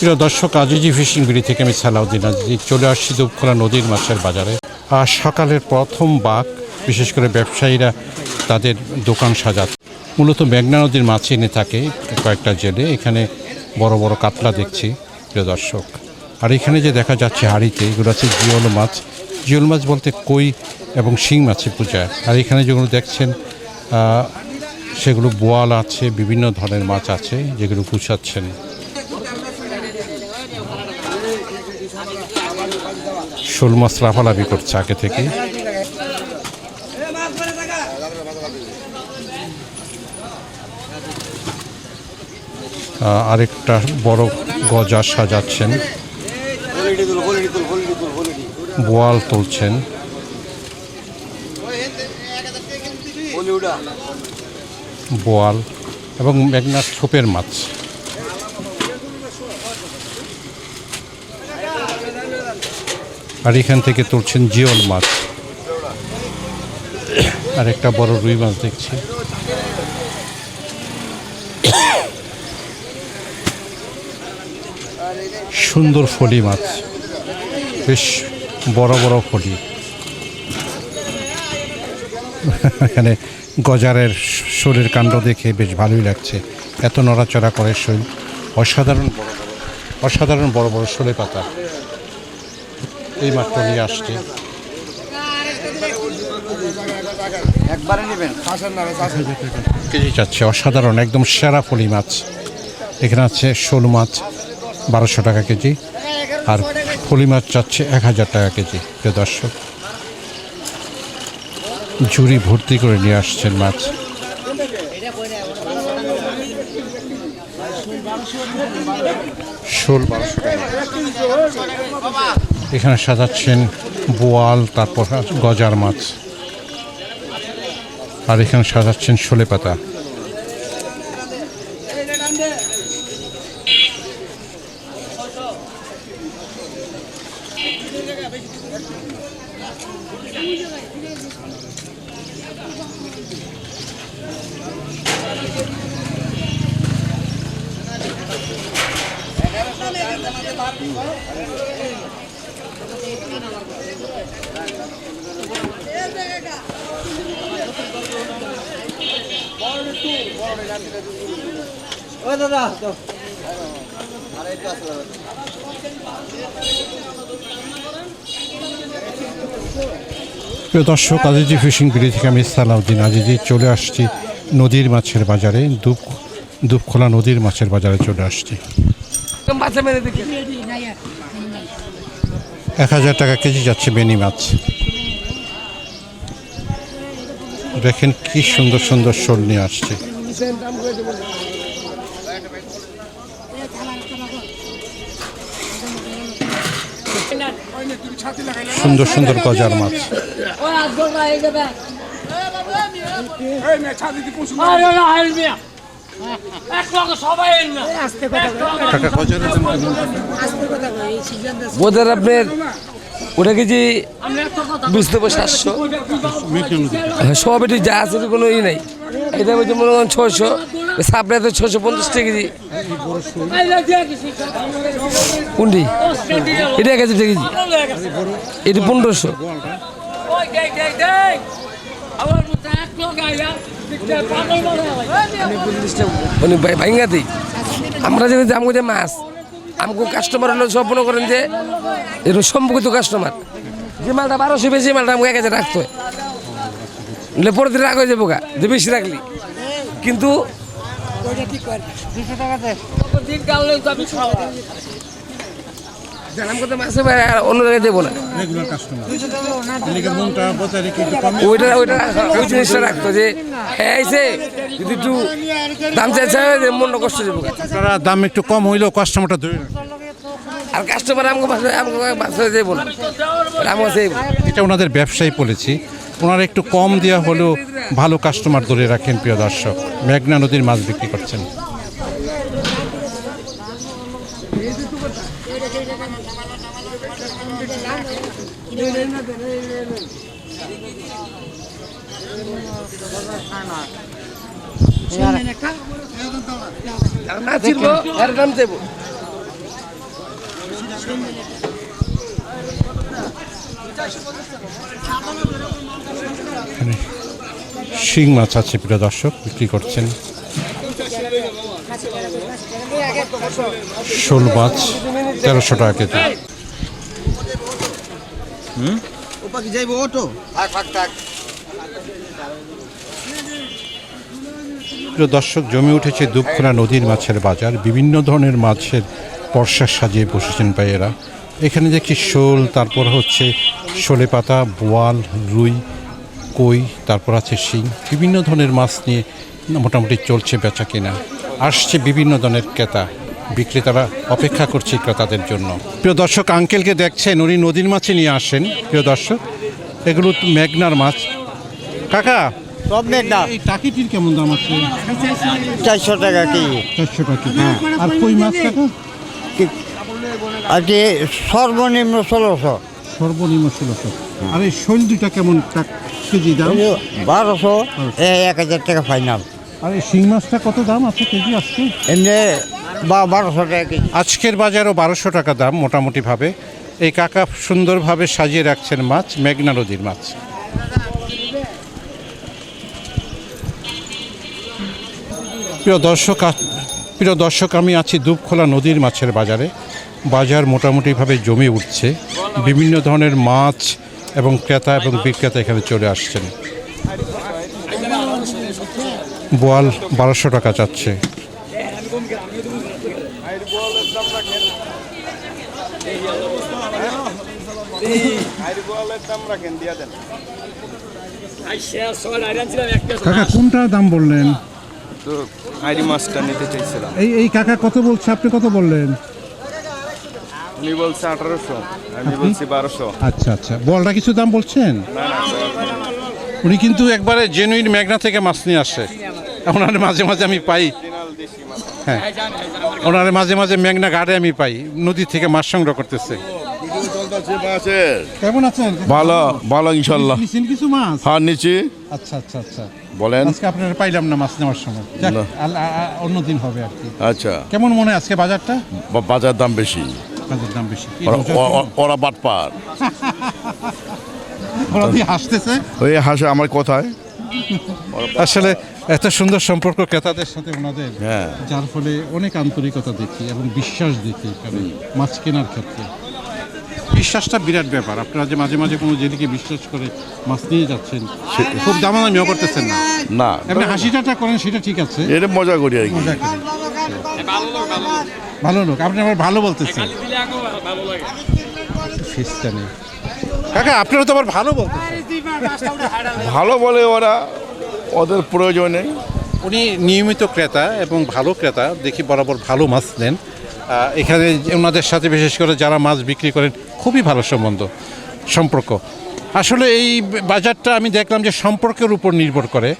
প্রিয় দর্শক আজিজি ফিশিং বিড়ি থেকে আমি সালাউদ্দিন আজিজি চলে আসছি দুপখোলা নদীর মাছের বাজারে। আর সকালের প্রথম বাঘ, বিশেষ করে ব্যবসায়ীরা তাদের দোকান সাজাচ্ছে মূলত মেঘনা নদীর মাছ এনে থাকে কয়েকটা জেলে, এখানে বড় বড় কাতলা দেখছি, প্রিয় দর্শক। আর এখানে যে দেখা যাচ্ছে হাড়িতে, এগুলো আছে জিওল মাছ। জিওল মাছ বলতে কই এবং শিং মাছের পূজা। আর এখানে যেগুলো দেখছেন সেগুলো বোয়াল আছে, বিভিন্ন ধরনের মাছ আছে, যেগুলো পুষাচ্ছেন শোল মাছ লাফালাফি করছে আগে থেকে আরেকটা বড় গজা সাজাচ্ছেন। বোয়াল তুলছেন। বোয়াল এবং মেঘনার ছোপের মাছ। আর এখান থেকে তুলছেন জিওল মাছ। আর একটা বড় রুই মাছ দেখছি। সুন্দর ফলি মাছ। বেশ বড় বড় ফলি। এখানে গজারের শরীর কাণ্ড দেখে বেশ ভালোই লাগছে। এত নড়াচড়া করে শরীর। অসাধারণ অসাধারণ বড় বড় শোলে পাতা এই মাত্র নিয়ে আসছে। একবারে নেবেন। কেজি যাচ্ছে অসাধারণ একদম সেরা ফলি মাছ। এখানে আছে শোল মাছ বারোশো টাকা কেজি। আর ফলি মাছ যাচ্ছে এক হাজার টাকা কেজি। প্রিয় দর্শক ঝুড়ি ভর্তি করে নিয়ে আসছেন মাছ। শোল বারোশো টাকা। এখানে সাজাচ্ছেন বোয়াল তারপর গজার মাছ। আর এখানে সাজাচ্ছেন শোলে পাতা। ও দাদা তো প্রিয় দর্শক আজিজি ফিশিং বিড়ি থেকে আমি সালাউদ্দিন আজিজি চলে আসছি নদীর মাছের বাজারে দুপ দুপখোলা নদীর মাছের বাজারে চলে আসছি। এক হাজার টাকা কেজি যাচ্ছে বেনি মাছ। দেখেন কি সুন্দর সুন্দর শোল নিয়ে আসছে। সুন্দর সুন্দর গজার মাছ? বোধের আপনার ওটা কেজি বিশ থেকে সাতশো। হ্যাঁ, সব এটি যা আছে কোনো ই নাই। এটা বলছে মনে করেন ছশো সাপড়ে তো ছশো পঞ্চাশ টাকা কেজি। কোনটি? এটা এক হাজার টাকা কেজি। এটি পনেরোশো। মানে ভাইঙ্গাতেই আমরা যদি আমগো যে মাছ। আমগো কাস্টমার হলো মনে করেন যে এরকম সম্পর্কিত কাস্টমার যে মালটা বারোশো বেশি মালটা আমাকে এক হাজার রাখতে হয়। নাহলে পরের দিন রাগ হয়ে যাব গা যে বেশি রাখলি। কিন্তু আমাকে তো মাছে ভাই আর অন্য জায়গায় দেবো না। রেগুলার কাস্টমার এদিকে মনটা বজায় রেখে একটু কম। ওইটা ওইটা ওই জিনিসটা রাখতো যে হ্যাঁ আইসে যদি একটু দাম চাইছে মনটা কষ্ট দেবো। গা। দাম একটু কম হইলেও কাস্টমারটা ধরে আর কাস্টমার আমাকে আমাকে না। আমার এটা ওনাদের ব্যবসায়ী বলেছি ওনারা একটু কম দেওয়া হলেও ভালো কাস্টমার ধরে রাখেন প্রিয় দর্শক। মেঘনা নদীর মাছ বিক্রি করছেন। শিং মাছ আছে প্রিয় দর্শক বিক্রি করছেন। শোল মাছ তেরোশো টাকা কেজি। ওপাকি যাইবো অটো? থাক থাক থাক। প্রিয় দর্শক জমে উঠেছে দুপখোলা নদীর মাছের বাজার। বিভিন্ন ধরনের মাছের পর্সা সাজিয়ে বসেছেন ভাইয়েরা। এখানে দেখছি শোল তারপর হচ্ছে শোলে পাতা বোয়াল রুই কই তারপর আছে শিং। বিভিন্ন ধরনের মাছ নিয়ে মোটামুটি চলছে বেচা কেনা আসছে বিভিন্ন ধরনের ক্রেতা। বিক্রেতারা অপেক্ষা করছে ক্রেতাদের জন্য। প্রিয় দর্শক আঙ্কেলকে দেখছেন উনি নদীর মাছে নিয়ে আসেন। প্রিয় দর্শক এগুলো তো মেঘনার মাছ। কাকা সব মেঘনা। এই টাকিটির কেমন দাম আছে? চারশো টাকা কি চারশো টাকা আর কই মাছ টাকা আর কি সর্বনিম্ন ষোলোশো। সর্বনিম্ন ষোলোশো। আর এই শৈল দুইটা কেমন কেজি দাম? বারোশো এক হাজার টাকা ফাইনাল আর এই শিং মাছটা কত দাম আছে? কেজি আসছে? এমনি বা বারোশো টাকা কেজি। আজকের বাজারও বারোশো টাকা দাম মোটামুটিভাবে। এই কাকা সুন্দরভাবে সাজিয়ে রাখছেন মাছ, মেঘনা নদীর মাছ। প্রিয় দর্শক প্রিয় দর্শক, আমি আছি দুপখোলা নদীর মাছের বাজারে। বাজার মোটামুটিভাবে জমে উঠছে। বিভিন্ন ধরনের মাছ এবং ক্রেতা এবং বিক্রেতা এখানে চলে আসছেন। বোয়াল বারোশো টাকা চাচ্ছে। কাকা কোনটার দাম বললেন? তো মাছটা নিতে চাইছিলাম। এই এই কাকা কত বলছে? আপনি কত বললেন? উনি বলছে আঠারোশো আমি বলছি বারোশো। আচ্ছা আচ্ছা। বলটা কিছু দাম বলছেন? উনি কিন্তু একবারে জেনুইন মেঘনা থেকে মাছ নিয়ে আসে। ওনার মাঝে মাঝে আমি পাই। হ্যাঁ। ওনার মাঝে মাঝে মেঘনা ঘাটে আমি পাই। নদী থেকে মাছ সংগ্রহ করতেছে। কেমন আছেন? ভালো ভালো ইনশাল্লাহ। নিছেন কিছু মাছ? হ্যাঁ নিচি। আচ্ছা আচ্ছা আচ্ছা। বলেন। আজকে আপনারা পাইলাম না মাছ নেওয়ার সময়। যাক, না। আল- আ- আ- অন্যদিন হবে আর কি। আচ্ছা। কেমন মনে হয় আজকে বাজারটা? বাজার দাম বেশি। বাজার দাম বেশি। ওরা- বাটপার ওরা হাসতেছে? ওই হাসে আমার কথায়। আসলে এত সুন্দর সম্পর্ক ক্রেতাদের সাথে ওনাদের হ্যাঁ। যার ফলে অনেক আন্তরিকতা দেখি এবং বিশ্বাস দেখি এখানে মাছ কেনার ক্ষেত্রে। বিশ্বাসটা বিরাট ব্যাপার। আপনারা যে মাঝে মাঝে কোনো জেলিকে বিশ্বাস করে মাছ নিয়ে যাচ্ছেন খুব দামাদামিও করতেছেন না। না। এমনি হাসি ঠাট্টা করেন সেটা ঠিক আছে। এটা মজা করি আর কি। মজা করে। ভালো লোক আপনি আমার ভালো বলতেছেন। ফিসটা নেই। কাকা আপনারা তো আবার ভালো বলতেছেন। ভালো বলে ওরা ওদের প্রয়োজনে উনি নিয়মিত ক্রেতা এবং ভালো ক্রেতা দেখি বরাবর ভালো মাছ নেন এখানে ওনাদের সাথে বিশেষ করে যারা মাছ বিক্রি করেন খুবই ভালো সম্বন্ধ সম্পর্ক। আসলে এই বাজারটা আমি দেখলাম যে সম্পর্কের উপর নির্ভর করে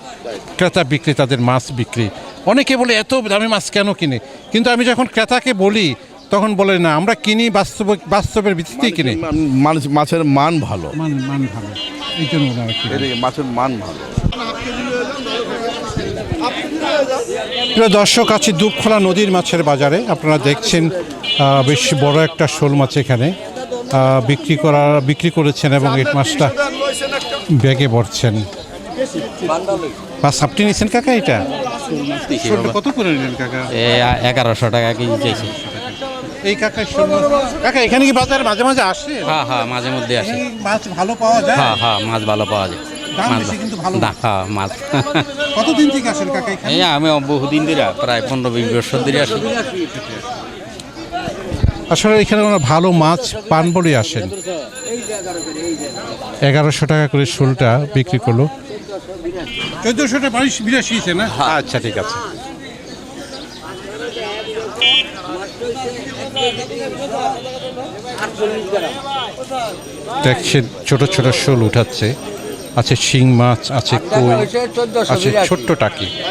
ক্রেতা বিক্রি তাদের মাছ বিক্রি। অনেকে বলে এত দামি মাছ কেন কিনে? কিন্তু আমি যখন ক্রেতাকে বলি তখন বলে না আমরা কিনি বাস্তব বাস্তবের ভিত্তিতেই কিনি। মানুষ মাছের মান ভালো। মান ভালো। এই জন্য। মাছের মান ভালো। প্রিয় দর্শক আছি দুপখোলা নদীর মাছের বাজারে। আপনারা দেখছেন বেশ বড় একটা শোল মাছ এখানে। বিক্রি করা বিক্রি করেছেন এবং এই মাছটা ব্যাগে ভরছেন। মাছ আপনি নিচ্ছেন কাকা এটা? কত করে নিলেন কাকা? এগারোশো টাকা কেজি চাইছে। এই কাকা শোল মাছ। কাকা এখানে কি বাজারে মাঝে মাঝে আসে? হ্যাঁ হ্যাঁ মাঝে মধ্যে আসে। মাছ ভালো পাওয়া যায়? হ্যাঁ হ্যাঁ মাছ ভালো পাওয়া যায়। মাছ হ্যাঁ কতদিন থেকে আসেন কাকা এখানে? এই আমি বহুদিন ধরে প্রায় পনেরো বিশ বছর ধরে আসি। আসলে এখানে ওরা ভালো মাছ পান বলে আসেন। এগারোশো টাকা করে শোলটা বিক্রি করল। চোদ্দোশোটা বাইশ বিরাশিছে না? আচ্ছা ঠিক আছে। দেখছেন ছোট ছোট শোল উঠাচ্ছে। আছে শিং মাছ আছে কই আছে ছোট্ট টাকি।